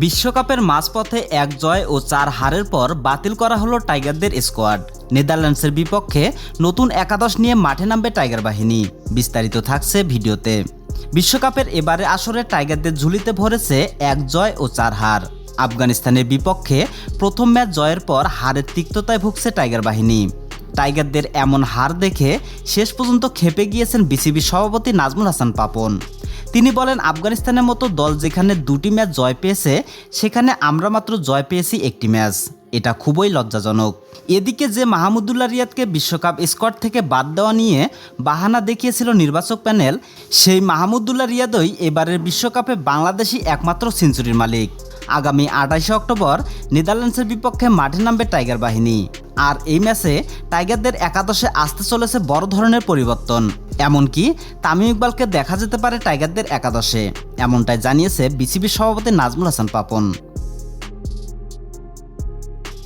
বিশ্বকাপের মাঝপথে এক জয় ও চার হারের পর বাতিল করা হলো টাইগারদের স্কোয়াড। নেদারল্যান্ডসের বিপক্ষে নতুন একাদশ নিয়ে মাঠে নামবে টাইগার বাহিনী। বিস্তারিত থাকছে ভিডিওতে। বিশ্বকাপের এবারে আসরে টাইগারদের ঝুলিতে ভরেছে এক জয় ও চার হার। আফগানিস্তানের বিপক্ষে প্রথম ম্যাচ জয়ের পর হারের তিক্ততায় ভুগছে টাইগার বাহিনী। টাইগারদের এমন হার দেখে শেষ পর্যন্ত খেপে গিয়েছেন বিসিবি সভাপতি নাজমুল হাসান পাপন। তিনি বলেন, আফগানিস্তানের মতো দল যেখানে দুটি ম্যাচ জয় পেয়েছে, সেখানে আমরা মাত্র জয় পেয়েছি একটি ম্যাচ। এটা খুবই লজ্জাজনক। এদিকে যে মাহমুদুল্লাহ রিয়াদকে বিশ্বকাপ স্কোয়াড থেকে বাদ দেওয়া নিয়ে বাহানা দেখিয়েছিল নির্বাচক প্যানেল, সেই মাহমুদুল্লাহ রিয়াদই এবারের বিশ্বকাপে বাংলাদেশি একমাত্র সেঞ্চুরির মালিক। আগামী আঠাশে অক্টোবর নেদারল্যান্ডসের বিপক্ষে মাঠে নামবে টাইগার বাহিনী। আর এই ম্যাচে টাইগারদের একাদশে আসতে চলেছে বড় ধরনের পরিবর্তন। এমনকি তামিম ইকবালকে দেখা যেতে পারে টাইগারদের একাদশে। এমনটাই জানিয়েছে বিসিবির সভাপতি নাজমুল হাসান পাপন।